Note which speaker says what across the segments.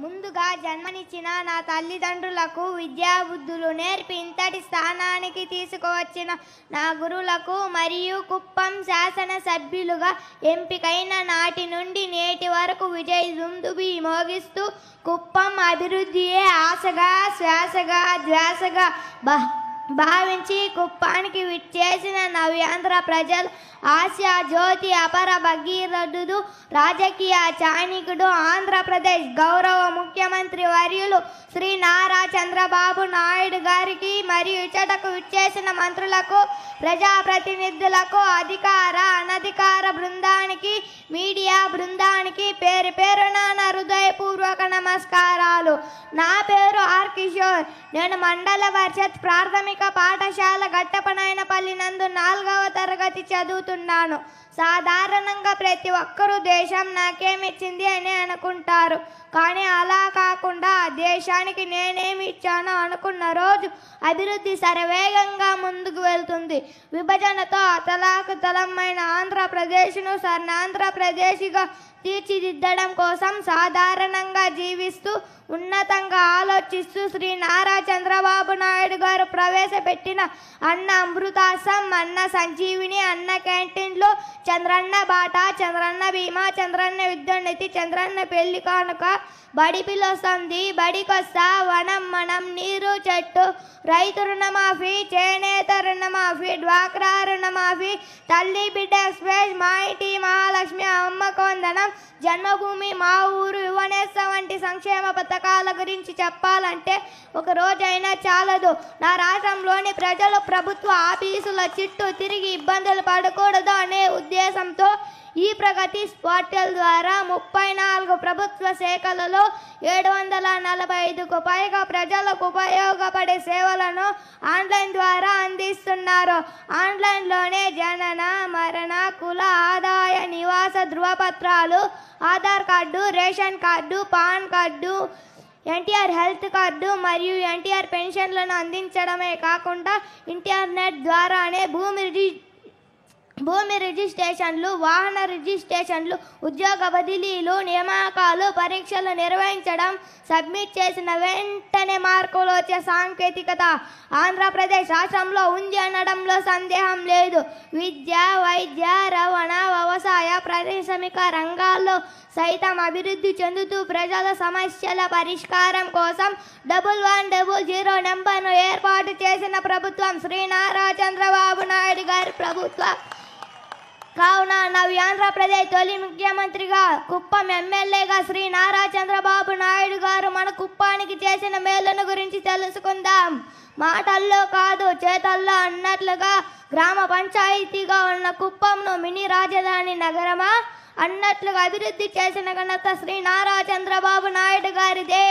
Speaker 1: ముందుగా జన్మనిచ్చిన నా తల్లిదండ్రులకు విద్యాబుద్ధులు నేర్పి ఇంతటి స్థానానికి తీసుకువచ్చిన నా గురువులకు మరియు కుప్పం శాసన సభ్యులుగా ఎంపికైన నాటి నుండి నేటి వరకు విజయ్ దుందుబి మోగిస్తూ కుప్పం అభివృద్ధియే ఆశగా శ్వాసగా ధ్యాసగా భావించి కుప్పానికి విచ్చేసిన నవ్యాంధ్ర ప్రజలు ఆసియా జ్యోతి అపర భగీరథుడు రాజకీయ చాణికుడు ఆంధ్రప్రదేశ్ గౌరవ ముఖ్యమంత్రి వర్యులు శ్రీ నారా చంద్రబాబు నాయుడు గారికి మరియు ఇచ్చటకు విచ్చేసిన మంత్రులకు ప్రజాప్రతినిధులకు అధికార అనధికార బృందానికి మీడియా బృందానికి పేరు పేరున నాన్న హృదయపూర్వక నమస్కారాలు. నా పేరు ఆర్ కిషోర్. నేను మండల పరిషత్ ప్రాథమిక పాఠశాల గట్టపనాయనపల్లి నందు నాలుగవ తరగతి చదువుతున్నాను. సాధారణంగా ప్రతి ఒక్కరూ దేశం నాకేమిచ్చింది అని అనుకుంటారు. కానీ అలా కాకుండా దేశానికి నేనేమి ఇచ్చానో అనుకున్న రోజు అభివృద్ధి శరవేగంగా ముందుకు వెళ్తుంది. విభజనతో అతలాకుతలమైన ఆంధ్రప్రదేశ్ను స్వర్ణాంధ్రప్రదేశ్గా తీర్చిదిద్దడం కోసం సాధారణంగా జీవిస్తూ ఉన్నతంగా ఆలోచిస్తూ శ్రీ నారా చంద్రబాబు నాయుడు గారు ప్రవేశపెట్టిన అన్న అమృతాసం అన్న సంజీవిని అన్న క్యాంటీన్లు చంద్రన్న బాట చంద్రన్న బీమా చంద్రన్న విద్యున్నతి చంద్రన్న పెళ్ళి కానుక బడి పిల్లొస్తుంది బడికొస్తా వనం మనం నీరు చెట్టు రైతు రుణమాఫీ చేనేత రుణమాఫీ డ్వాక్రా రుణమాఫీ తల్లి బిడ్డ ఎక్స్ప్రెస్ మా ఇంటి మహాలక్ష్మి అమ్మ కొందనం జన్మభూమి మా ఊరు యువనేస్త వంటి సంక్షేమ పథకాల గురించి చెప్పాలంటే ఒక రోజైనా చాలదు. నా రాష్ట్రంలోని ప్రజలు ప్రభుత్వ ఆఫీసుల చుట్టూ తిరిగి ఇబ్బందులు పడకూడదు అనే ఉద్దేశంతో ఈ ప్రగతి పోర్టల్ ద్వారా ముప్పై నాలుగు ప్రభుత్వ శాఖలలో ఏడు వందల నలభై ఐదుకు పైగా ప్రజలకు ఉపయోగపడే సేవలను ఆన్లైన్ ద్వారా అందిస్తున్నారు. ఆన్లైన్లోనే జనన మరణ కుల ఆదాయ నివాస ధృవపత్రాలు Aadhaar card ration card PAN card NTR health card మరియు ఎన్టీఆర్ పెన్షన్లను అందించడమే కాకుండా ఇంటర్నెట్ ద్వారానే భూమి రిజి భూమి రిజిస్ట్రేషన్లు వాహన రిజిస్ట్రేషన్లు ఉద్యోగ బదిలీలు నియామకాలు పరీక్షలు నిర్వహించడం సబ్మిట్ చేసిన వెంటనే మార్కులు వచ్చే సాంకేతికత ఆంధ్రప్రదేశ్ రాష్ట్రంలో ఉంది అనడంలో సందేహం లేదు. విద్య వైద్య రవాణా వ్యవసాయ పారిశ్రామిక రంగాల్లో సైతం అభివృద్ధి చెందుతూ ప్రజల సమస్యల పరిష్కారం కోసం డబుల్ వన్ డబుల్ జీరో నెంబర్ను ఏర్పాటు చేసిన ప్రభుత్వం శ్రీ నారా చంద్రబాబు నాయుడు గారి ప్రభుత్వం కావున నవ్యాంధ్రప్రదేశ్ తొలి ముఖ్యమంత్రిగా కుప్పం ఎమ్మెల్యేగా శ్రీ నారా చంద్రబాబు నాయుడు గారు మన కుప్పానికి చేసిన మేలును గురించి తెలుసుకుందాం. మాటల్లో కాదు చేతల్లో అన్నట్లుగా గ్రామ పంచాయతీగా ఉన్న కుప్పంను మినీ రాజధాని నగరమా? అన్నట్లుగా అభివృద్ధి చేసిన ఘనత శ్రీ నారా చంద్రబాబు నాయుడు గారిదే.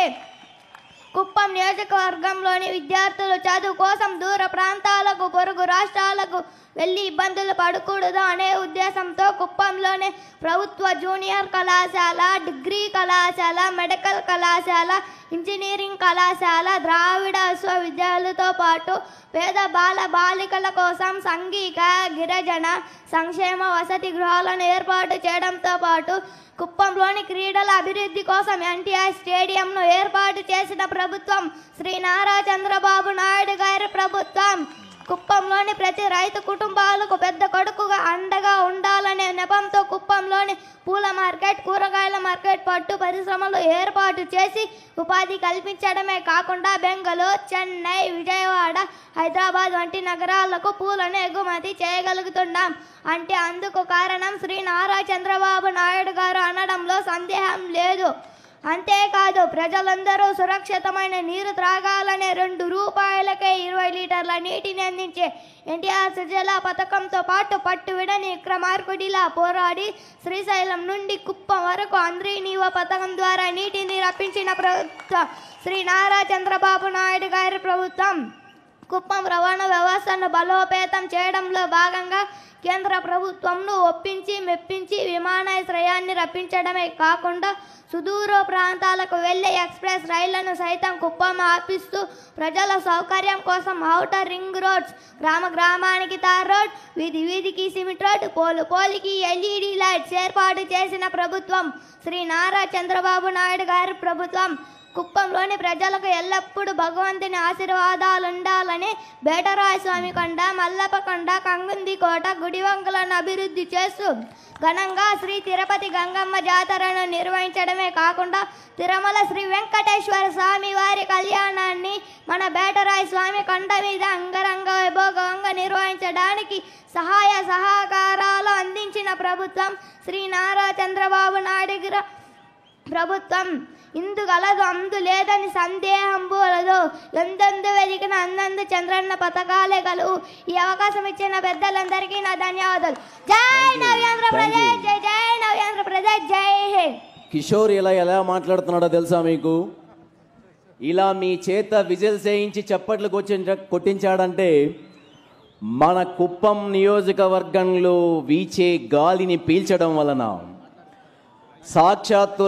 Speaker 1: కుప్పం నియోజకవర్గంలోని విద్యార్థులు చదువు కోసం దూర ప్రాంతాలకు పొరుగు రాష్ట్రాలకు వెళ్ళి ఇబ్బందులు పడకూడదు అనే ఉద్దేశంతో కుప్పంలోనే ప్రభుత్వ జూనియర్ కళాశాల డిగ్రీ కళాశాల మెడికల్ కళాశాల ఇంజనీరింగ్ కళాశాల ద్రావిడ విశ్వవిద్యాలయాలతో పాటు పేద బాల బాలికల కోసం సంఘిక గిరిజన సంక్షేమ వసతి గృహాలను ఏర్పాటు చేయడంతో పాటు కుప్పంలోని క్రీడల అభివృద్ధి కోసం ఎన్టీఆర్ స్టేడియంను ఏర్పాటు చేసిన ప్రభుత్వం శ్రీ నారా చంద్రబాబు నాయుడు గారి ప్రభుత్వం. కుప్పంలోని ప్రతి రైతు కుటుంబాలకు పెద్ద కొడుకుగా అండగా ఉండాలనే నెపంతో కుప్పంలోని పూల మార్కెట్ కూరగాయల మార్కెట్ పట్టు పరిశ్రమలు ఏర్పాటు చేసి ఉపాధి కల్పించడమే కాకుండా బెంగళూరు చెన్నై విజయవాడ హైదరాబాద్ వంటి నగరాలకు పూలను ఎగుమతి చేయగలుగుతున్నాం. అంటే అందుకు కారణం శ్రీ నారా చంద్రబాబు నాయుడు గారు అనడంలో సందేహం లేదు. అంతేకాదు ప్రజలందరూ సురక్షితమైన నీరు త్రాగాలనే రెండు రూపాయలకే ఇరవై లీటర్ల నీటిని అందించే ఎన్టీఆర్ సుజల పథకంతో పాటు పట్టు విడని విక్రమార్కుడిలా పోరాడి శ్రీశైలం నుండి కుప్పం వరకు అందరి నీవ పథకం ద్వారా నీటిని రప్పించిన ప్రభుత్వం శ్రీ నారా చంద్రబాబు నాయుడు గారి ప్రభుత్వం. కుప్పం రవాణా వ్యవస్థను బలోపేతం చేయడంలో భాగంగా కేంద్ర ప్రభుత్వంను ఒప్పించి మెప్పించి విమానాశ్రయాన్ని రప్పించడమే కాకుండా సుదూర ప్రాంతాలకు వెళ్ళే ఎక్స్ప్రెస్ రైళ్ళను సైతం కుప్పం ఆపిస్తూ ప్రజల సౌకర్యం కోసం ఔటర్ రింగ్ రోడ్స్ గ్రామ గ్రామానికి తార్ రోడ్ వీధి వీధికి సిమెంట్ రోడ్ పోలు పోలికి ఎల్ఈడి లైట్స్ ఏర్పాటు చేసిన ప్రభుత్వం శ్రీ నారా చంద్రబాబు నాయుడు గారి ప్రభుత్వం కుప్పంలోని ప్రజలకు ఎల్లప్పుడూ భగవంతుని ఆశీర్వాదాలుండాలని బేటరాయస్వామి బేటరాయ స్వామి కొండ మల్లప్పకొండ కంగుంది కోట గుడివంకులను అభివృద్ధి చేస్తూ ఘనంగా శ్రీ తిరుపతి గంగమ్మ జాతరను నిర్వహించడమే కాకుండా తిరుమల శ్రీ వెంకటేశ్వర స్వామి వారి కళ్యాణాన్ని మన బేటరాయ స్వామి కొండ మీద అంగరంగ వైభోగంగా నిర్వహించడానికి సహాయ సహకారాలు అందించిన ప్రభుత్వం శ్రీ నారా చంద్రబాబు నాయుడు ప్రభుత్వం ఇందు గలదు అందు లేదని సందేహం పోలదు. ఎందెందు వెలిగిన అందందు చంద్రన్న పథకాలే గలవు ఈ అవకాశం ఇచ్చిన పెద్దలందరికీ నా ధన్యవాదాలు. జై నవ్యాంధ్రప్రదేశ్ జై జై నవ్యాంధ్రప్రదేశ్ జై
Speaker 2: కిషోర్ ఇలా ఎలా మాట్లాడుతున్నాడో తెలుసా మీకు? ఇలా మీ చేత విజిల్స్ వేయించి చప్పట్లు కొట్టించ కొట్టించాడంటే మన కుప్పం నియోజకవర్గంలో వీచే గాలిని పీల్చడం వలన సాక్షాత్తు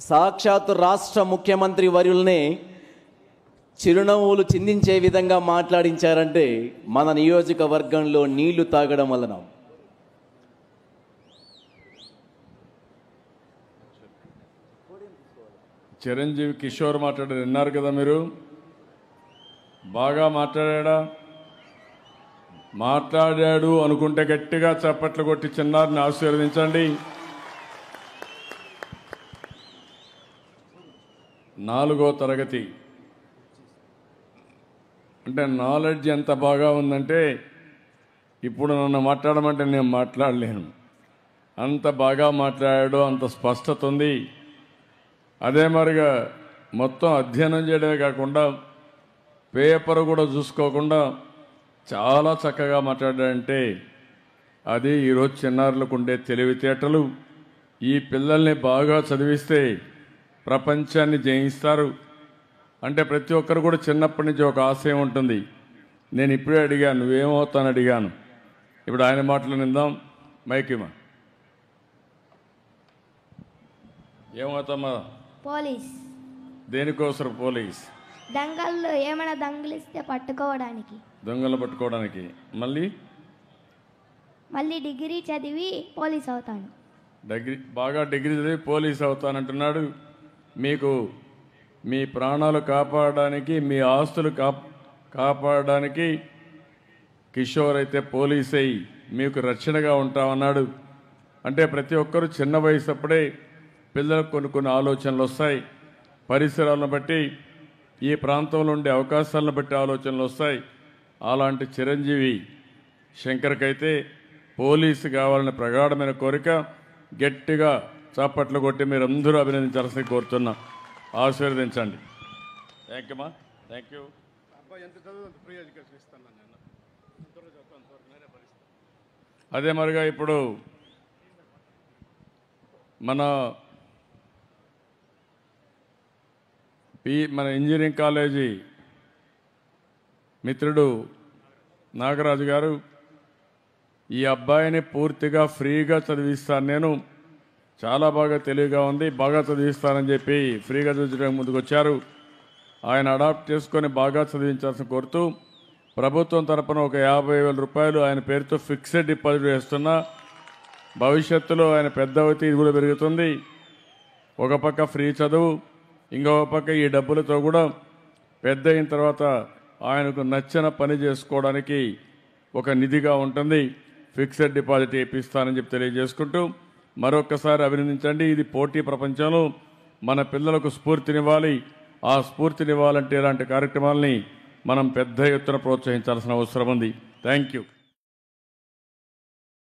Speaker 2: సాక్షాత్తు రాష్ట్ర ముఖ్యమంత్రి వర్యుల్నే చిరునవ్వులు చిందించే విధంగా మాట్లాడించారంటే మన నియోజకవర్గంలో నీళ్ళు తాగడం వలన.
Speaker 3: చిరంజీవి కిషోర్ మాట్లాడారు విన్నారు కదా మీరు? బాగా మాట్లాడా? మాట్లాడాడు అనుకుంటే గట్టిగా చప్పట్లు కొట్టి చిన్నారిని ఆశీర్వదించండి. నాలుగో తరగతి. అంటే నాలెడ్జ్ ఎంత బాగా ఉందంటే ఇప్పుడు నన్ను మాట్లాడమంటే నేను మాట్లాడలేను. అంత బాగా మాట్లాడాడు అంత స్పష్టత ఉంది. అదే మరిగా మొత్తం అధ్యయనం చేయడమే కాకుండా పేపర్ కూడా చూసుకోకుండా చాలా చక్కగా మాట్లాడాడంటే అది ఈరోజు చిన్నారులకు ఉండే తెలివితేటలు. ఈ పిల్లల్ని బాగా చదివిస్తే ప్రపంచాన్ని జయిస్తారు. అంటే ప్రతి ఒక్కరు కూడా చిన్నప్పటి నుంచి ఒక ఆశయం ఉంటుంది. నేను ఇప్పుడే అడిగాను నువ్వేమవుతాను అడిగాను. ఇప్పుడు ఆయన మాటలు నిందాం. మైకిమా ఏమవుతామా
Speaker 1: పోలీస్.
Speaker 3: దేనికోసం పోలీస్?
Speaker 1: దంగల్లో ఏమైనా దంగలిస్తే పట్టుకోవడానికి.
Speaker 3: దొంగలు పట్టుకోవడానికి. మళ్ళీ?
Speaker 1: మళ్ళీ డిగ్రీ చదివి పోలీస్ అవుతాను.
Speaker 3: డిగ్రీ బాగా డిగ్రీ చదివి పోలీస్ అవుతానంటున్నాడు. మీకు మీ ప్రాణాలు కాపాడడానికి మీ ఆస్తులు కా కాపాడడానికి కిషోర్ అయితే పోలీస్ అయి మీకు రక్షణగా ఉంటామన్నాడు. అంటే ప్రతి ఒక్కరూ చిన్న వయసు అప్పుడే పిల్లలకు కొన్ని కొన్ని ఆలోచనలు వస్తాయి. పరిసరాలను బట్టి ఈ ప్రాంతంలో ఉండే అవకాశాలను బట్టి ఆలోచనలు వస్తాయి. అలాంటి చిరంజీవి శంకర్కైతే పోలీసు కావాలని ప్రగాఢమైన కోరిక గట్టిగా చాపట్లు కొట్టి మీరు అందరూ అభినందించాల్సి కోరుతున్నా. ఆశీర్వదించండి. థ్యాంక్ యూ మా థ్యాంక్ యూ అదే మరిగా ఇప్పుడు మన పి మన ఇంజనీరింగ్ కాలేజీ మిత్రుడు నాగరాజు గారు ఈ అబ్బాయిని పూర్తిగా ఫ్రీగా చదివిస్తాను నేను. చాలా బాగా తెలివిగా ఉంది. బాగా చదివిస్తానని చెప్పి ఫ్రీగా చదివించడానికి ముందుకు వచ్చారు ఆయన అడాప్ట్ చేసుకొని బాగా చదివించాల్సిన కోరుతూ ప్రభుత్వం తరపున ఒక యాభై వేల రూపాయలు ఆయన పేరుతో ఫిక్స్డ్ డిపాజిట్ వేస్తున్నా. భవిష్యత్తులో ఆయన పెద్ద అవుతే ఇది కూడా పెరుగుతుంది. ఒక పక్క ఫ్రీ చదువు ఇంకొక పక్క ఈ డబ్బులతో కూడా పెద్ద అయిన తర్వాత ఆయనకు నచ్చిన పని చేసుకోవడానికి ఒక నిధిగా ఉంటుంది. ఫిక్స్డ్ డిపాజిట్ వేపిస్తానని చెప్పి తెలియజేసుకుంటూ మరొకసారి అభినందించండి. ఇది పోటీ ప్రపంచంలో మన పిల్లలకు స్ఫూర్తినివ్వాలి. ఆ స్ఫూర్తినివ్వాలంటే ఇలాంటి కార్యక్రమాలని మనం పెద్ద ఎత్తున ప్రోత్సహించాల్సిన అవసరం ఉంది. Thank you